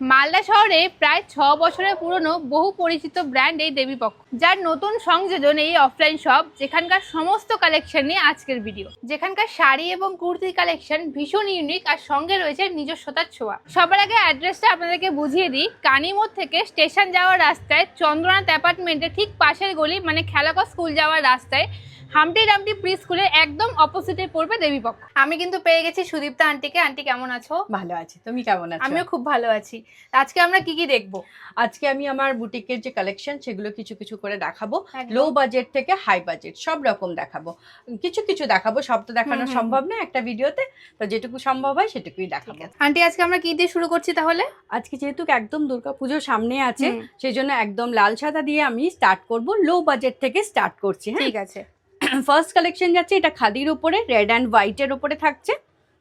মালদা শহরে প্রায় ছ বছরের পুরনো বহু পরিচিত ব্র্যান্ড এই দেবীপক্ষ, যার নতুন সংযোজন এই অফলাইন শপ যেখানকার সমস্ত কালেকশন নিয়ে আজকের ভিডিও যেখানকার শাড়ি এবং কুর্তি কালেকশন ভীষণ ইউনিক আর সঙ্গে রয়েছে নিজস্বতার ছোঁয়া। সবার আগে অ্যাড্রেসটা আপনাদেরকে বুঝিয়ে দিই। কানিমোড় থেকে স্টেশন যাওয়ার রাস্তায় চন্দ্রনাথ অ্যাপার্টমেন্টের ঠিক পাশের গলি মানে খেলাকা স্কুল যাওয়ার রাস্তায় হামটি ডামটি প্রি স্কুলের একদম অপোজিটে পড়বে দেবীপক্ষ। আমি কিন্তু পেয়ে গেছি সুদীপ্তা আন্টিকে। আন্টি কেমন আছো? ভালো আছি। তুমি কেমন আছো? আমিও খুব ভালো আছি। আজকে আমরা কি কি দেখব? আজকে আমি আমার বুটিকের যে কালেকশন সেগুলো কিছু কিছু করে দেখাবো। লো বাজেট থেকে হাই বাজেট সব রকম দেখাবো। কিছু কিছু দেখাবো সব তো দেখানো সম্ভব না একটা ভিডিওতে। তো যেটুকু সম্ভব হয় সেটুকুই দেখাবো। আন্টি আজকে আমরা কি দিয়ে শুরু করছি তাহলে? আজকে যেহেতু একদম দুর্গাপুজোর সামনে আছে। সেই জন্য একদম লাল সাদা দিয়ে আমি স্টার্ট করব। লো বাজেট থেকে স্টার্ট করছি হ্যাঁ? ঠিক আছে। ফার্স্ট কালেকশন যাচ্ছে এটা খাদির উপরে রেড অ্যান্ড হোয়াইটের উপরে থাকছে।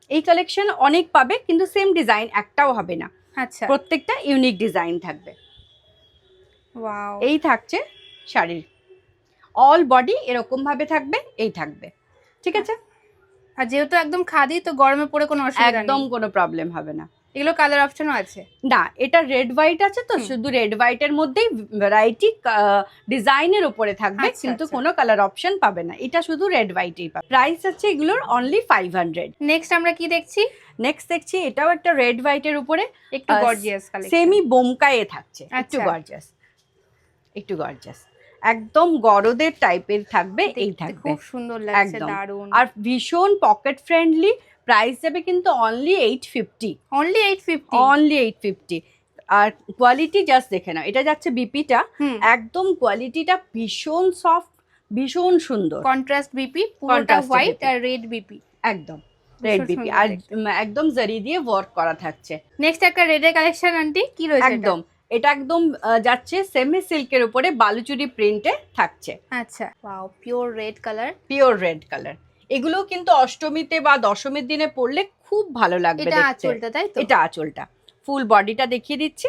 এই কালেকশন অনেক পাবে কিন্তু সেম ডিজাইন একটাও হবে না। আচ্ছা। প্রত্যেকটা ইউনিক ডিজাইন থাকবে। এই থাকছে শাড়ির। অল বডি এরকম ভাবে থাকবে এই থাকবে। ঠিক আছে? আর যেহেতু একদম খাদি তো গরমে পড়ে কোনো অসুবিধা একদম কোনো প্রবলেম হবে না। এগুলো কালার অপশনও আছে। না এটা রেড হোয়াইট আছে তো শুধু রেড হোয়াইটের মধ্যেই ভ্যারাইটি ডিজাইনের উপরে থাকবে আচ্ছা, কিন্তু আচ্ছা। কোনো কালার অপশন পাবে না। এটা শুধু রেড হোয়াইটই পাবে। প্রাইস আছে এগুলোর অনলি ফাইভ হান্ড্রেড নেক্সট আমরা কি দেখছি? নেক্সট দেখছি এটাও একটা রেড হোয়াইটের উপরে একটু গর্জিয়াস সেমি বোমকায়ে থাকছে একটু আচ্ছা। গর্জাস একটু গর্জাস একদম গরদের টাইপের থাকবে এই থাকবে। খুব সুন্দর লাগছে। দারুণ আর ভীষণ পকেট ফ্রেন্ডলি প্রাইস যাবে কিন্তু only eight fifty only 850 only eight fifty আর কোয়ালিটি জাস্ট দেখে নাও এটা যাচ্ছে বিপিটা একদম কোয়ালিটিটা ভীষণ সফট ভীষণ সুন্দর। কন্ট্রাস্ট বিপি পুরোটা হোয়াইট আর রেড বিপি একদম রেড বিপি আর একদম জারি দিয়ে ওয়ার্ক করা থাকছে। নেক্সট একটা রেডের কালেকশন আন্টি কি রয়েছে একদম এটা একদম যাচ্ছে সেমি সিল্কের উপরে বালুচুরি প্রিন্টে থাকছে। আচ্ছা wow pure red colour pure red colour এগুলো কিন্তু অষ্টমীতে বা দশমীর দিনে পরলে খুব ভালো লাগবে এটা আঁচলটা তাই তো? এটা আঁচলটা। ফুল বডিটা দেখিয়ে দিচ্ছি।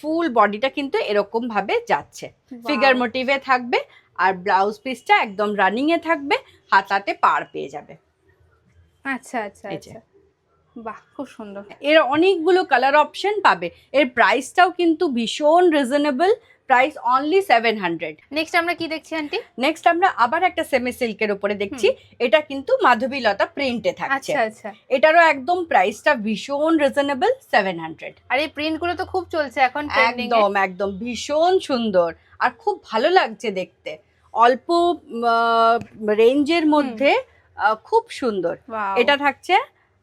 ফুল বডিটা কিন্তু এরকম ভাবে যাচ্ছে ফিগার মোটিভে থাকবে আর ব্লাউজ পিসটা একদম রানিং এ থাকবে হাতাতে পার পেয়ে যাবে। আচ্ছা আচ্ছা আচ্ছা। বাহ খুব সুন্দর। এর অনেকগুলো কালার অপশন পাবে। এর প্রাইসটাও কিন্তু ভীষণ reasonable price only seven hundred. Next আমরা কি দেখছি আন্টি? নেক্সট আমরা আবার একটা সেমি সিল্কের উপরে দেখছি। এটা কিন্তু মাধবীলতা প্রিন্টে থাকছে। আচ্ছা আচ্ছা। এটারও একদম প্রাইসটা ভীষণ রিজনেবল সেভেন হান্ড্রেড আর এই প্রিন্টগুলো তো খুব চলছে এখন একদম একদম ভীষণ সুন্দর। আর খুব ভালো লাগছে দেখতে। অল্প রেঞ্জের মধ্যে খুব সুন্দর। এটা থাকছে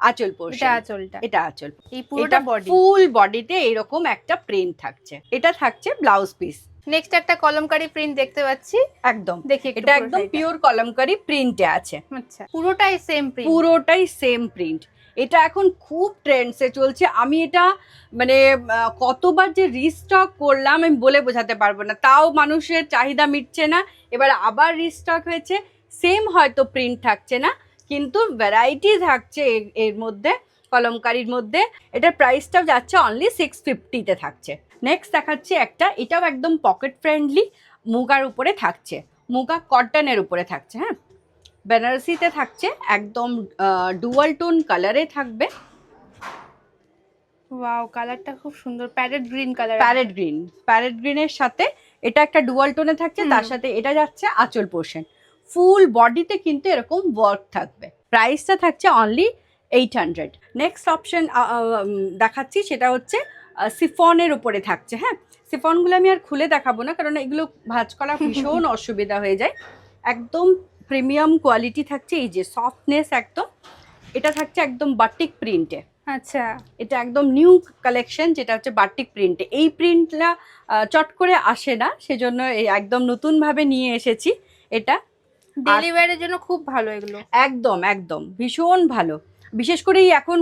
আঁচল এটা পোর্শন আঁচলটা। এটা আঁচল। এই পুরোটা বডি ফুল বডিতে এরকম একটা প্রিন্ট থাকছে। এটা থাকছে ব্লাউজ পিস নেক্সট একটা কলমকারি প্রিন্ট দেখতে পাচ্ছি। একদম। দেখি এটা একদম। পিওর কলমকারি প্রিন্টে আছে। আচ্ছা পুরোটাই সেম প্রিন্ট পুরোটাই সেম প্রিন্ট এটা এখন খুব ট্রেন্ডসে চলছে। আমি এটা মানে কতবার যে রিস্টক করলাম আমি বলে বোঝাতে পারব না। তাও মানুষের চাহিদা মিটছে না। এবার আবার রিস্টক হয়েছে। সেম হয়তো প্রিন্ট থাকছে না। কিন্তু ভ্যারাইটি থাকছে এর- মধ্যে কলমকারির মধ্যে। এটার প্রাইসটাও যাচ্ছে অনলি সিক্স ফিফটিতে থাকছে। নেক্সট দেখাচ্ছি একটা এটাও একদম পকেট ফ্রেন্ডলি মুগার উপরে থাকছে। মুগা কটনের উপরে থাকছে হ্যাঁ? বেনারসিতে থাকছে একদম ডুয়াল টোন কালারে থাকবে। ওয়াও কালারটা খুব সুন্দর parrot green colour parrot green parrot গ্রিনের সাথে এটা একটা ডুয়াল টোনে থাকছে তার সাথে এটা যাচ্ছে আঁচল পোর্শন ফুল বডিতে কিন্তু এরকম ওয়ার্ক থাকবে। প্রাইসটা থাকছে only eight hundred next option দেখাচ্ছি সেটা হচ্ছে সিফনের উপরে থাকছে হ্যাঁ? সিফনগুলো আমি আর খুলে দেখাবো না কারণ এগুলো ভাজ করা ভীষণ অসুবিধা হয়ে যায়। একদম প্রিমিয়াম কোয়ালিটি থাকছে এই যে সফটনেস একদম। এটা থাকছে একদম বাটিক প্রিন্টে আচ্ছা। এটা একদম নিউ কালেকশন যেটা হচ্ছে বাটিক প্রিন্টে এই প্রিন্টটা চট করে আসে না সেজন্য একদম নতুনভাবে নিয়ে এসেছি এটা। ডেলি ওয়্যারের জন্য খুব ভালো এগুলো। একদম একদম। ভীষণ ভালো। বিশেষ করে এখন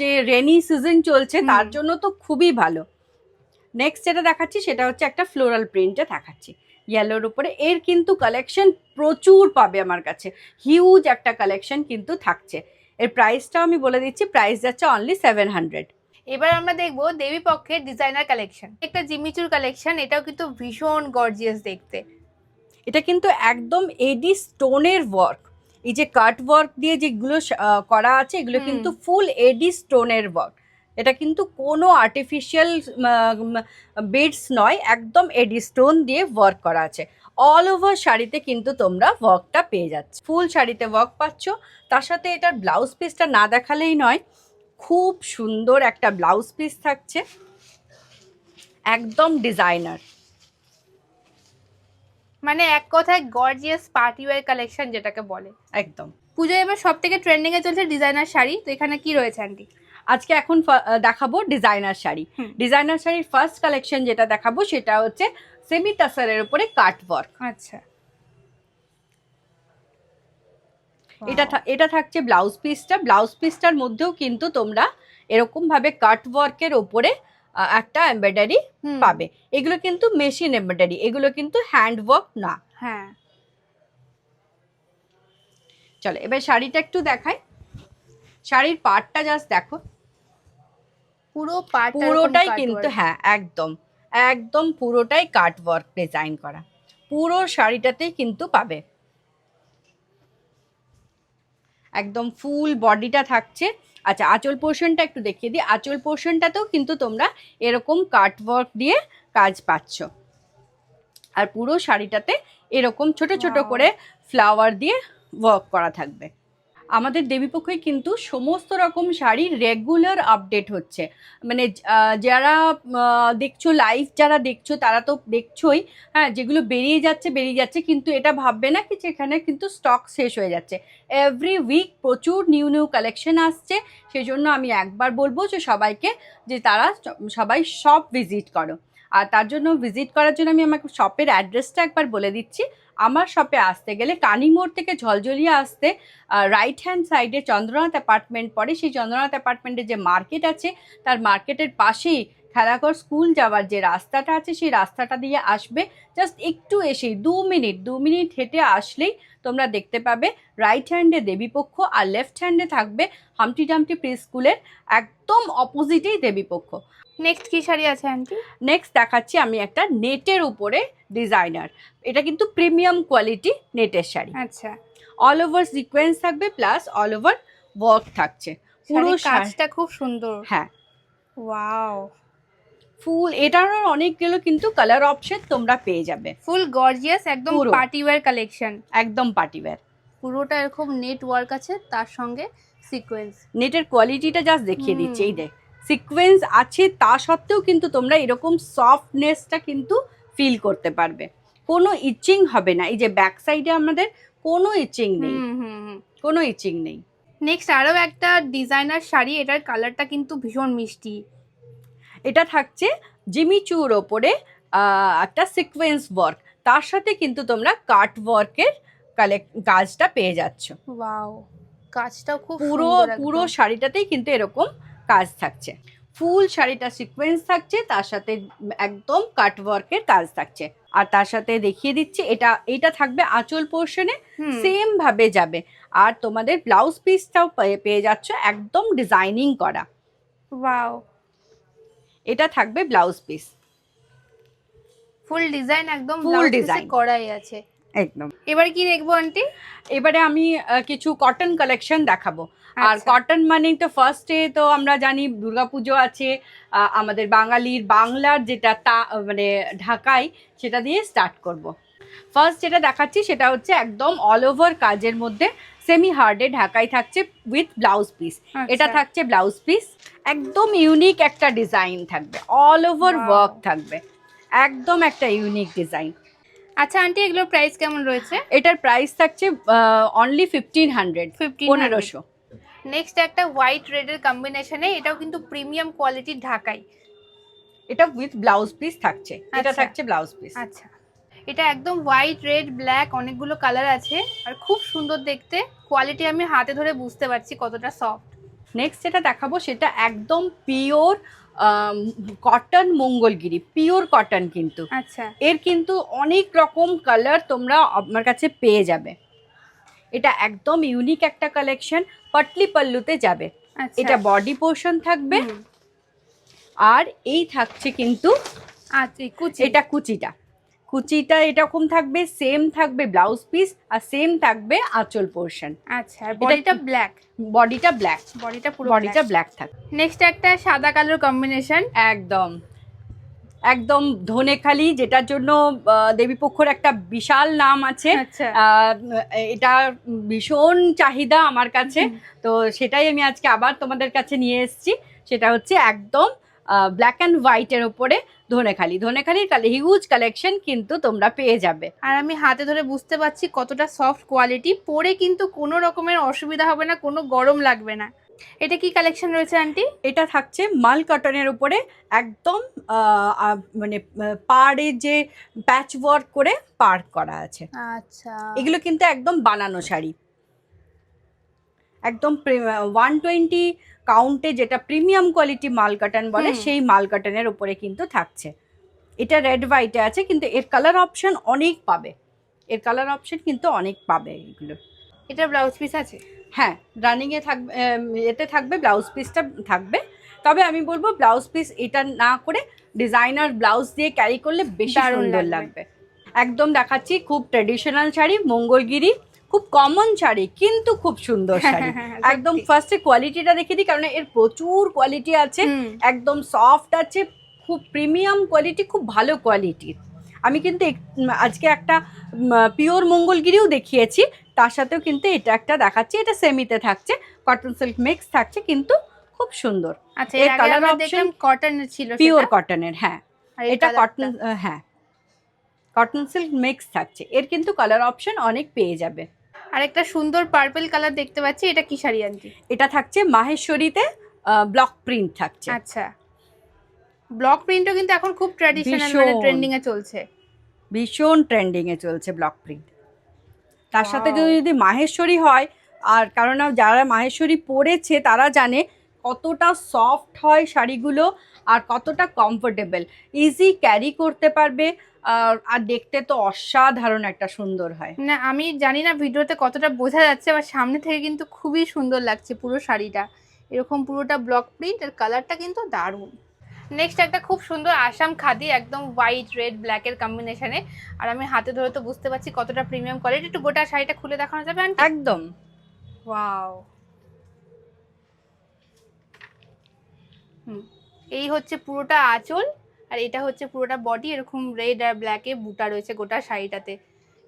যে রেনি সিজন চলছে তার জন্য তো খুবই ভালো। নেক্সট যেটা দেখাচ্ছি সেটা হচ্ছে একটা ফ্লোরাল প্রিন্টে দেখাচ্ছি। ইয়েলোর উপরে। এর কিন্তু কালেকশন প্রচুর পাবে আমার কাছে। হিউজ একটা কালেকশন কিন্তু থাকছে। এর প্রাইসটাও আমি বলে দিচ্ছি প্রাইস যাচ্ছে অনলি সেভেন হান্ড্রেড এবার আমরা দেখব দেবী পক্ষের ডিজাইনার কালেকশন একটা জিমিচুর কালেকশন এটাও কিন্তু ভীষণ গর্জিয়াস দেখতে। এটা কিন্তু একদম এডি স্টোনের ওয়ার্ক এই যে কাট ওয়ার্ক দিয়ে যেগুলো করা আছে এগুলো কিন্তু ফুল এডি স্টোনের ওয়ার্ক এটা কিন্তু কোনো আর্টিফিশিয়াল বিডস নয় একদম এডি স্টোন দিয়ে ওয়ার্ক করা আছে। অল ওভার শাড়িতে কিন্তু তোমরা ওয়ার্কটা পেয়ে যাচ্ছ। ফুল শাড়িতে ওয়ার্ক পাচ্ছ। তার সাথে এটার ব্লাউজ পিসটা না দেখালেই নয় খুব সুন্দর একটা ব্লাউজ পিস থাকছে। একদম ডিজাইনার মানে এক কথায় গর্জিয়াস পার্টি ওয়্যার কালেকশন যেটাকে বলে। একদম। পুজো এবার সব থেকে ট্রেন্ডিং এ চলছে ডিজাইনার শাড়ি তো এখানে কি রয়েছে আন্টি আজকে এখন দেখাবো ডিজাইনার শাড়ি। ডিজাইনার শাড়ির ফার্স্ট কালেকশন যেটা দেখাবো সেটা হচ্ছে সেমি তাসারের উপরে কাট ওয়ার্ক আচ্ছা। এটা এটা থাকছে ব্লাউজ পিসটা ব্লাউজ পিসটার মধ্যেও কিন্তু তোমরা এরকম ভাবে কাট ওয়ার্কের ওপরে একটা এমব্রয়ডারি পাবে। এগুলো কিন্তু মেশিন এমব্রয়ডারি এগুলো কিন্তু হ্যান্ড ওয়ার্ক না। হ্যাঁ। চলো এবার শাড়িটা একটু দেখাই। শাড়ির পার্টটা জাস্ট দেখো। পুরো পার্ট পুরোটাই কিন্তু হ্যাঁ একদম। একদম পুরোটাই কাট ওয়ার্ক ডিজাইন করা। পুরো শাড়িটাতেই কিন্তু পাবে। একদম ফুল বডিটা থাকছে। আচ্ছা আঁচল পোর্শনটা একটু দেখিয়ে দিই। আঁচল পোর্শনটাতেও কিন্তু তোমরা এরকম কাটওয়ার্ক দিয়ে কাজ পাচ্ছ। আর পুরো শাড়িটাতে এরকম ছোট ছোট করে ফ্লাওয়ার দিয়ে ওয়ার্ক করা থাকবে। আমাদের দেবীপক্ষে কিন্তু সমস্ত রকম শাড়ি রেগুলার আপডেট হচ্ছে। মানে যারা দেখছ লাইভ যারা দেখছ, তারা তো দেখছোই হ্যাঁ যেগুলো বেরিয়ে যাচ্ছে বেরিয়ে যাচ্ছে, কিন্তু এটা ভাববে না কি যে এখানে কিন্তু স্টক শেষ হয়ে যাচ্ছে। এভরি উইক প্রচুর নিউ নিউ কালেকশন আসছে সেই জন্য আমি একবার বলব যে সবাইকে যে তারা সবাই শপ ভিজিট করো। আর তার জন্য ভিজিট করার জন্য আমি আমাকে শপের অ্যাড্রেসটা একবার বলে দিচ্ছি। আমার শপে আসতে গেলে কানিমোড় থেকে ঝলঝলিয়া আসতে রাইট হ্যান্ড সাইডে চন্দ্রনাথ অ্যাপার্টমেন্ট পড়ে। সেই চন্দ্রনাথ অ্যাপার্টমেন্টের যে মার্কেট আছে, তার মার্কেটের পাশেই খেলাঘর স্কুল যাওয়ার যে রাস্তাটা আছে, সেই রাস্তাটা দিয়ে আসবে। জাস্ট একটু এসেই, দু মিনিট দু মিনিট হেঁটে আসলেই তোমরা দেখতে পাবে রাইট হ্যান্ডে দেবীপক্ষ আর লেফট হ্যান্ডে থাকবে হামটি ডামটি প্রি স্কুলের একদম অপোজিটেই দেবীপক্ষ। নেক্সট কি শাড়ি আছে আন্টি নেক্সট দেখাচ্ছি আমি একটা নেটের উপরে ডিজাইনার এটা কিন্তু প্রিমিয়াম কোয়ালিটি নেটের শাড়ি। আচ্ছা। অল ওভার সিকোয়েন্স থাকবে প্লাস অল ওভার ওয়ার্ক থাকছে। পুরো কাজটা খুব সুন্দর। হ্যাঁ। ওয়াও ফুল এটারও অনেকগুলো কিন্তু কালার অপশন তোমরা পেয়ে যাবে। ফুল গর্জিয়াস একদম পুরো। পার্টি ওয়্যার কালেকশন একদম পার্টিওয়্যার পুরোটা এরকম নেট ওয়ার্ক আছে তার সঙ্গে সিকোয়েন্স নেটের কোয়ালিটিটা জাস্ট দেখিয়ে। দিচ্ছি এই দেখ। সিকোয়েন্স আছে তা সত্ত্বেও কিন্তু তোমরা এরকম সফটনেসটা কিন্তু ফিল করতে পারবে। কোনো ইচিং হবে না। এই যে ব্যাক সাইডে আমাদের কোনো ইচিং নেই। কোনো ইচিং নেই। নেক্সট আরও একটা ডিজাইনার শাড়ি এটার কালারটা কিন্তু ভীষণ মিষ্টি। এটা থাকছে জিমিচুর ওপরে আহ, একটা সিকোয়েন্স ওয়ার্ক তার সাথে কিন্তু তোমরা কাট ওয়ার্কের কালেক্ট কাজটা পেয়ে যাচ্ছ। ওয়াও কাজটাও খুব পুরো পুরো শাড়িটাতেই কিন্তু এরকম কাজ থাকছে। ফুল শাড়িটা সিকোয়েন্স থাকছে তার সাথে একদম কাট ওয়ার্কের কাজ থাকছে। আর তার সাথে দেখিয়ে দিচ্ছি এটা এটা থাকবে আঁচল পোর্শনে সেম ভাবে যাবে। আর তোমাদের ব্লাউজ পিসটাও পেয়ে পেয়ে যাচ্ছ একদম ডিজাইনিং করা। ওয়াও এটা থাকবে ব্লাউজ পিস ফুল ডিজাইন একদম full ডিজাইন করাই আছে। একদম। এবার কি দেখব আন্টি? এবারে আমি কিছু কটন কালেকশন দেখাবো। আর আচ্ছা। কটন মানে তো ফার্স্টে তো আমরা জানি দুর্গাপুজো আছে আমাদের বাঙালির বাংলার যেটা তা মানে ঢাকায় সেটা দিয়ে স্টার্ট করব। ফার্স্ট যেটা দেখাচ্ছি সেটা হচ্ছে একদম অল ওভার কাজের মধ্যে সেমি হার্ডে ঢাকাই থাকছে উইথ ব্লাউজ পিস এটা আচ্ছা। থাকছে ব্লাউজ পিস একদম ইউনিক একটা ডিজাইন থাকবে। অল ওভার ওয়ার্ক থাকবে। একদম একটা ইউনিক ডিজাইন আচ্ছা আন্টি এগুলোর প্রাইস কেমন রয়েছে? এটার প্রাইস থাকছে অনলি ফিফটিন হান্ড্রেড পনেরোশো। নেক্সট একটা হোয়াইট রেডের কম্বিনেশনে এটাও কিন্তু প্রিমিয়াম কোয়ালিটির ঢাকাই। এটা উইথ ব্লাউজ পিস থাকছে। এটা আচ্ছা। থাকছে ব্লাউজ পিস আচ্ছা। এটা একদম হোয়াইট রেড ব্ল্যাক অনেকগুলো কালার আছে। আর খুব সুন্দর দেখতে। কোয়ালিটি আমি হাতে ধরে বুঝতে পারছি কতটা সফট নেক্সট যেটা দেখাবো সেটা একদম pure cotton Mangalagiri pure cotton কিন্তু। আচ্ছা। এর কিন্তু অনেক রকম কালার তোমরা আমার কাছে পেয়ে যাবে। এটা একদম ইউনিক একটা কালেকশন পটলি পল্লুতে যাবে। আচ্ছা। এটা বডি পোর্শন থাকবে। আর এই থাকছে কিন্তু আচ্ছা কুচি। এটা কুচিটা। কুচিটা এরকম থাকবে সেম থাকবে ব্লাউজ পিস আর সেম থাকবে আঁচল পোর্শন আচ্ছা বডিটা ব্ল্যাক বডিটা ব্ল্যাক বডিটা পুরো বডিটা ব্ল্যাক থাকবে। নেক্সট একটা সাদা কালার কম্বিনেশন একদম। একদম ধনেখালি যেটার জন্য দেবীপক্ষর একটা বিশাল নাম আছে। আচ্ছা। এটা ভীষণ চাহিদা আমার কাছে। তো সেটাই আমি আজকে আবার তোমাদের কাছে নিয়ে এসেছি। সেটা হচ্ছে একদম ব্ল্যাক অ্যান্ড হোয়াইটের ওপরে ধনেখালি। ধনেখালির কালে হিউজ কালেকশন কিন্তু তোমরা পেয়ে যাবে। আর আমি হাতে ধরে বুঝতে পারছি কতটা সফট কোয়ালিটি পরে কিন্তু কোনো রকমের অসুবিধা হবে না কোনো গরম লাগবে না। এটা কি কালেকশন রয়েছে আন্টি? এটা থাকছে মাল কটনের উপরে একদম মানে পাড়ে যে প্যাচ ওয়ার্ক করে পার করা আছে। আচ্ছা। এগুলো কিন্তু একদম বানানো শাড়ি। একদম ওয়ান টোয়েন্টি কাউন্টে যেটা প্রিমিয়াম কোয়ালিটি মাল কাটান বলে সেই মাল কাটানের উপরে কিন্তু থাকছে। এটা রেড হোয়াইটে আছে কিন্তু এর কালার অপশন অনেক পাবে। এর কালার অপশন কিন্তু অনেক পাবে এগুলো। এটা ব্লাউজ পিস আছে? হ্যাঁ রানিংয়ে থাকবে এতে থাকবে ব্লাউজ পিসটা থাকবে। তবে আমি বলব ব্লাউজ পিস এটা না করে ডিজাইনার ব্লাউজ দিয়ে ক্যারি করলে বেশি সুন্দর লাগবে। লাগবে। একদম দেখাচ্ছি খুব ট্রেডিশনাল শাড়ি মঙ্গলগিরি। খুব কমন শাড়ি কিন্তু খুব সুন্দর শাড়ি। একদম ফার্স্টে কোয়ালিটিটা দেখে দিই কারণ এর প্রচুর কোয়ালিটি আছে একদম সফট আছে খুব প্রিমিয়াম কোয়ালিটি খুব ভালো কোয়ালিটির আমি কিন্তু আজকে একটা পিওর মঙ্গলগিরিও দেখিয়েছি তার সাথেও কিন্তু এটা একটা দেখাচ্ছি এটা সেমিতে থাকছে কটন সিল্ক মিক্স থাকছে কিন্তু খুব সুন্দর। আচ্ছা এর দেখলাম কটন ছিল পিওর কটনের হ্যাঁ। এটা কটন হ্যাঁ। কটন সিল্ক মিক্স থাকছে এর কিন্তু কালার অপশন অনেক পেয়ে যাবে। আর একটা সুন্দর পার্পল কালার দেখতে পাচ্ছি এটা কি শাড়ি আন্টি? এটা থাকছে মাহেশ্বরীতে ব্লক প্রিন্ট থাকছে। আচ্ছা। ব্লক প্রিন্টও কিন্তু এখন খুব ট্র্যাডিশনাল মানে ট্রেন্ডিং এ চলছে। ভীষণ ট্রেন্ডিং এ চলছে ব্লক প্রিন্ট তার সাথে যদি যদি মাহেশ্বরী হয় আর কারণ যারা মাহেশ্বরী পরেছে তারা জানে কতটা সফট হয় শাড়িগুলো আর কতটা কমফোর্টেবল ইজি ক্যারি করতে পারবে আর আর দেখতে তো অসাধারণ একটা সুন্দর হয়। না আমি জানি না ভিডিওতে কতটা বোঝা যাচ্ছে আবার সামনে থেকে কিন্তু খুবই সুন্দর লাগছে পুরো শাড়িটা। এরকম পুরোটা ব্লক প্রিন্ট আর কালারটা কিন্তু দারুণ। নেক্সট একটা খুব সুন্দর আসাম খাদি একদম হোয়াইট রেড ব্ল্যাকের কম্বিনেশনে আর আমি হাতে ধরে তো বুঝতে পারছি কতটা প্রিমিয়াম কোয়ালিটি একটু গোটা শাড়িটা খুলে দেখানো যাবে একদম। ওয়াও হুম এই হচ্ছে পুরোটা আঁচল। আর এটা হচ্ছে পুরোটা বডি এরকম রেড আর ব্ল্যাকে বুটা রয়েছে গোটা শাড়িটাতে।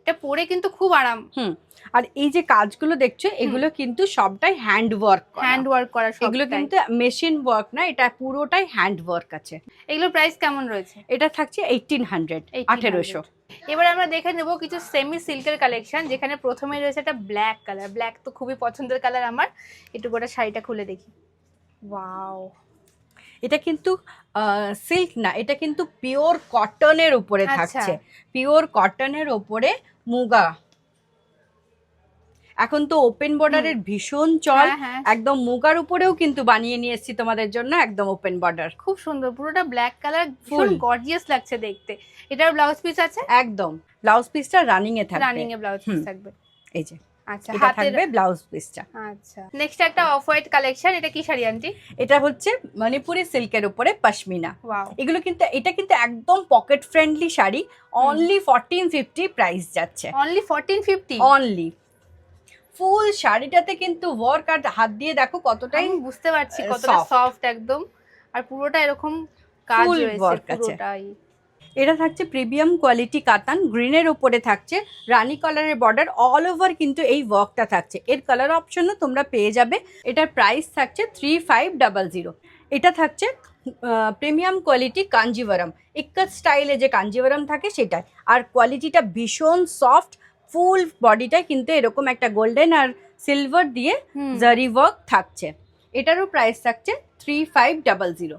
এটা পরে কিন্তু খুব আরাম। হুম আর এই যে কাজগুলো দেখছ এগুলো কিন্তু সবটাই হ্যান্ড ওয়ার্ক হ্যান্ড ওয়ার্ক করা এগুলো কিন্তু মেশিন ওয়ার্ক না এটা পুরোটাই হ্যান্ড ওয়ার্ক আছে। এগুলোর প্রাইস কেমন রয়েছে? এটা থাকছে এইটিন হান্ড্রেড 1800 আঠেরোশো। এবার আমরা দেখে নেব কিছু সেমি সিল্কের কালেকশন যেখানে প্রথমে রয়েছে একটা ব্ল্যাক কালার ব্ল্যাক তো খুবই পছন্দের কালার আমার। একটু গোটা শাড়িটা খুলে দেখি। ওয়াও এটা কিন্তু সিল্ক না এটা কিন্তু পিওর কটনের উপরে আচ্ছা। থাকছে। পিওর কটনের উপরে মুগা। এখন তো ওপেন বর্ডারের ভীষণ চল। হ্যাঁ হ্যাঁ। একদম মুগার উপরেও কিন্তু বানিয়ে নিয়ে এসেছি তোমাদের জন্য একদম ওপেন বর্ডার খুব সুন্দর পুরোটা ব্ল্যাক কালার ফুল গর্জিয়াস লাগছে দেখতে। এটার ব্লাউজ পিস আছে? একদম। ব্লাউজ পিসটা রানিং এ থাকবে। রানিং এ ব্লাউজ পিস থাকবে। এই যে। আচ্ছা এটা থাকবে ব্লাউজ পিসটা। আচ্ছা। নেক্সট একটা অফ হোয়াইট কালেকশন এটা কি শাড়ি আন্টি? এটা হচ্ছে মণিপুরি সিল্কের উপরে পশমিনা। এগুলো কিন্তু এটা কিন্তু একদম pocket friendly sari. Only fourteen fifty price যাচ্ছে। Only fourteen fifty only full শাড়িটাতে কিন্তু ওয়ার্ক আর হাত দিয়ে দেখো কতটাই বুঝতে পারছি কতটা. সফট একদম। আর পুরোটা এরকম কাজ রয়েছে পুরোটাই। এটা থাকছে প্রিমিয়াম কোয়ালিটি কাতান গ্রিনের ওপরে থাকছে রানি কালারের বর্ডার অল ওভার কিন্তু এই ওয়ার্কটা থাকছে। এর কালার অপশনও তোমরা পেয়ে যাবে। এটার প্রাইস থাকছে থ্রি ফাইভ ডাবল জিরো এটা থাকছে প্রিমিয়াম কোয়ালিটি কাঞ্জিভারাম ইক্কাত স্টাইলে যে কাঞ্জিভারাম থাকে সেটাই। আর কোয়ালিটিটা ভীষণ সফট ফুল বডিটা কিন্তু এরকম একটা গোল্ডেন আর সিলভার দিয়ে জারি ওয়ার্ক থাকছে। এটারও প্রাইস থাকছে three five double zero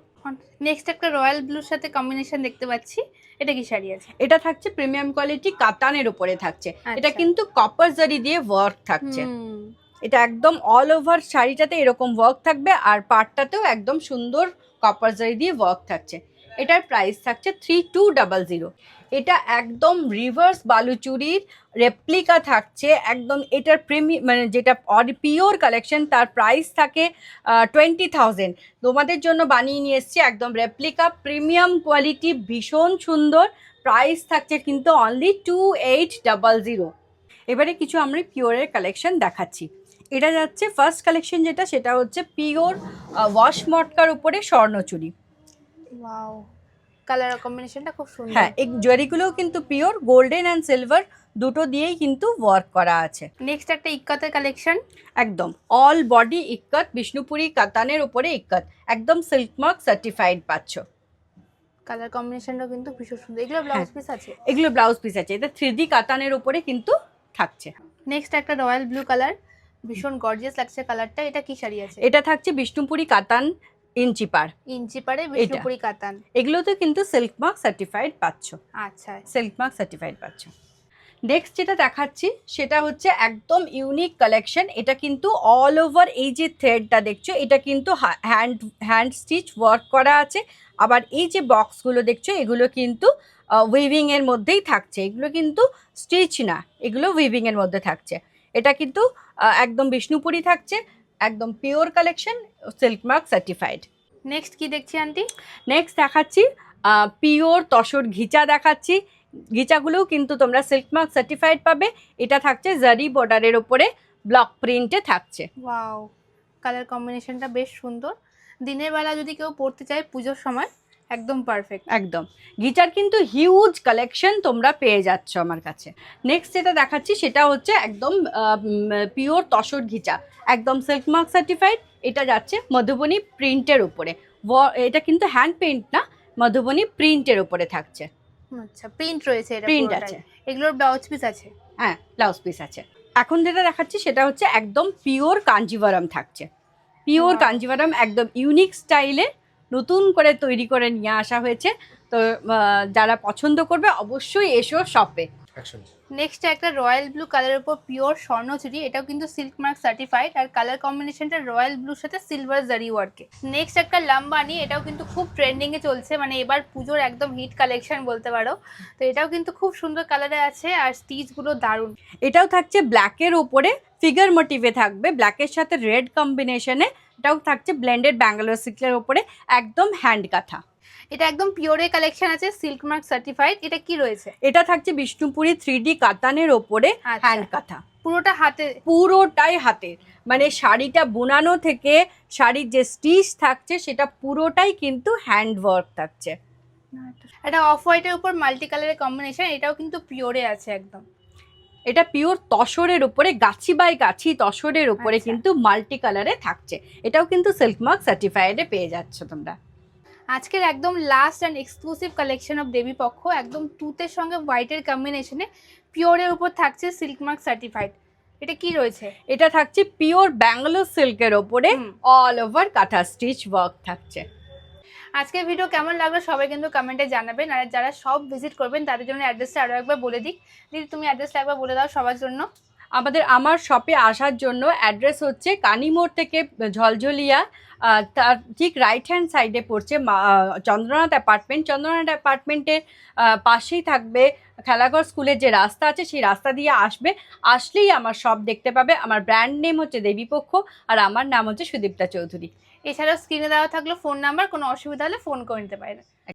next একটা রয়্যাল ব্লুর সাথে কম্বিনেশন দেখতে পাচ্ছি। এটা কি শাড়ি আছে? এটা থাকছে প্রিমিয়াম কোয়ালিটি কাতানের উপরে থাকছে। এটা আচ্ছা। কিন্তু কপার জারি দিয়ে ওয়ার্ক থাকছে। এটা একদম অল ওভার শাড়িটাতে এরকম ওয়ার্ক থাকবে আর পাটটাতেও একদম সুন্দর কপার জারি দিয়ে ওয়ার্ক থাকছে। এটার প্রাইস থাকছে থ্রি টু ডাবল জিরো এটা একদম রিভার্স বালুচুরির রেপ্লিকা থাকছে, একদম এটার প্রিমি মানে যেটা পিওর কালেকশন তার প্রাইস থাকে টোয়েন্টি থাউজেন্ড তোমাদের জন্য বানিয়ে নিয়ে এসছি একদম রেপ্লিকা প্রিমিয়াম কোয়ালিটি ভীষণ সুন্দর। প্রাইস থাকছে কিন্তু only two eight double zero এবারে কিছু আমরা পিওরের কালেকশন দেখাচ্ছি। এটা যাচ্ছে ফার্স্ট কালেকশন যেটা, সেটা হচ্ছে পিওর ওয়াশ মটকার উপরে স্বর্ণচুরি ওয়াও কালার কম্বিনেশনটা খুব সুন্দর। হ্যাঁ এই জরিগুলোও কিন্তু পিওর গোল্ডেন অ্যান্ড সিলভার দুটো দিয়েই কিন্তু ওয়ার্ক করা আছে। নেক্সট একটা ইক্কাতের কালেকশন একদম। অল বডি ইক্কত বিষ্ণুপুরি কাতানের উপরে ইক্কত। একদম সিল্ক মার্ক সার্টিফাইড পাচ্ছ। কালার কম্বিনেশনটাও কিন্তু ভীষণ সুন্দর। এগুলো ব্লাউজ পিস আছে? এগুলো ব্লাউজ পিস আছে। এটা থ্রি কাতানের উপরে কিন্তু থাকছে। নেক্সট একটা রয়্যাল ব্লু কালার ভীষণ গর্জিয়াস লাগছে কালারটা এটা কি শাড়ি আছে? এটা থাকছে বিষ্ণুপুরি কাতান ইঞ্চি পার। ইঞ্চি পারে বিষ্ণুপুরি কাতান। এগুলোতে কিন্তু সিল্ক মার্ক সার্টিফাইড পাচ্ছ। আচ্ছা। সিল্ক মার্ক সার্টিফাইড পাচ্ছ। নেক্সট যেটা দেখাচ্ছি সেটা হচ্ছে একদম ইউনিক কালেকশন এটা কিন্তু অল ওভার এই যে থ্রেডটা দেখছ এটা কিন্তু হ্যান্ড হ্যান্ড স্টিচ ওয়ার্ক করা আছে। আবার এই যে বক্সগুলো দেখছ এগুলো কিন্তু উইভিং এর মধ্যেই থাকছে। এগুলো কিন্তু স্টিচ না এগুলো উইভিং এর মধ্যে থাকছে। এটা কিন্তু একদম বিষ্ণুপুরি থাকছে। একদম pure collection silk mark certified next কি দেখছি আন্টি নেক্সট দেখাচ্ছি পিওর তসর ঘিচা দেখাচ্ছি। ঘিচাগুলোও কিন্তু তোমরা সিল্কমার্ক সার্টিফাইড পাবে। এটা থাকছে জারি বর্ডারের ওপরে ব্লক প্রিন্টে থাকছে। ওয়াও কালার কম্বিনেশনটা বেশ সুন্দর। দিনের বেলা যদি কেউ পড়তে চায় পুজোর সময় একদম পারফেক্ট একদম। গিটার কিন্তু হিউজ কালেকশন তোমরা পেয়ে যাচ্ছ আমার কাছে। নেক্সট যেটা দেখাচ্ছি সেটা হচ্ছে একদম পিওর তসর ঘিচা একদম সিল্ক মার্ক সার্টিফাইড এটা যাচ্ছে মধুবনী প্রিন্টের উপরে। এটা কিন্তু হ্যান্ড পেইন্ট না মধুবনী প্রিন্টের উপরে থাকছে। আচ্ছা প্রিন্ট রয়েছে প্রিন্ট আছে। এগুলোর ব্লাউজ পিস আছে? হ্যাঁ ব্লাউজ পিস আছে। এখন যেটা দেখাচ্ছি সেটা হচ্ছে একদম পিওর কাঞ্জিভারাম থাকছে। পিওর. কাঞ্জিভারাম একদম ইউনিক স্টাইলে নতুন করে তৈরি করে নিয়ে আসা হয়েছে। তো যারা পছন্দ করবে অবশ্যই এসো শপে নেক্সট একটা রয়্যাল ব্লু কালারের উপর পিওর স্বর্ণ স্বর্ণচুরি এটাও কিন্তু সিল্ক মার্ক সার্টিফাইড আর কালার কম্বিনেশনটা রয়্যাল ব্লুর সাথে সিলভার জারি ওয়ার্কে নেক্সট একটা লাম্বানি এটাও কিন্তু খুব ট্রেন্ডিং এ চলছে মানে এবার পুজোর একদম হিট কালেকশন বলতে পারো। তো এটাও কিন্তু খুব সুন্দর কালারে আছে আর স্টিচগুলো দারুণ। এটাও থাকছে ব্ল্যাকের ওপরে ফিগার মোটিভে থাকবে ব্ল্যাকের সাথে রেড কম্বিনেশনে এটাও থাকছে ব্লেন্ডেড ব্যাঙ্গালোর সিল্কের ওপরে একদম হ্যান্ড কাঁথা এটা একদম পিওরে কালেকশন আছে সিল্ক মার্ক সার্টিফাইড এটা কি রয়েছে? এটা থাকছে বিষ্ণুপুরি থ্রি ডি কাতানের ওপরে আচ্ছা। হ্যান্ড কাঁথা। পুরোটা হাতে? পুরোটাই হাতে। মানে শাড়িটা বোনানো থেকে শাড়ির যে স্টিচ থাকছে সেটা পুরোটাই কিন্তু হ্যান্ড ওয়ার্ক থাকছে। এটা অফ হোয়াইটের উপর মাল্টি কালারের কম্বিনেশন এটাও কিন্তু পিওরে আছে একদম। এটা পিওর তসরের উপরে গাছি বাই গাছি তসরের উপরে আচ্ছা। কিন্তু মাল্টি কালারে থাকছে। এটাও কিন্তু সিল্ক মার্ক সার্টিফাইডে পেয়ে যাচ্ছ তোমরা। আজকের একদম last and exclusive collection of Devi Paksha একদম তুতের সঙ্গে হোয়াইটের কম্বিনেশনে পিওরের উপর থাকছে সিল্ক মার্ক সার্টিফাইড এটা কি রয়েছে? এটা থাকছে পিওর ব্যাঙ্গালোর সিল্কের ওপরে all over kantha stitch work থাকছে। আজকের ভিডিও কেমন লাগল সবাই কিন্তু কমেন্টে জানাবেন। আর যারা সব ভিজিট করবেন তাদের জন্য অ্যাড্রেসটা আরও একবার বলে দিক। দিদি তুমি অ্যাড্রেসটা একবার বলে দাও সবার জন্য। আমাদের আমার শপে আসার জন্য অ্যাড্রেস হচ্ছে কানিমোড় থেকে ঝলঝলিয়া তার ঠিক রাইট হ্যান্ড সাইডে পড়ছে চন্দ্রনাথ অ্যাপার্টমেন্ট চন্দ্রনাথ অ্যাপার্টমেন্টের পাশেই থাকবে খেলাঘর স্কুলের যে রাস্তা আছে, সেই রাস্তা দিয়ে আসবে। আসলেই আমার শপ দেখতে পাবে। আমার ব্র্যান্ড নেম হচ্ছে দেবীপক্ষ আর আমার নাম হচ্ছে সুদীপ্তা চৌধুরী। এছাড়াও স্ক্রিনে দেওয়া থাকল ফোন নাম্বার কোনো অসুবিধা হলে ফোন করে নিতে পারেন।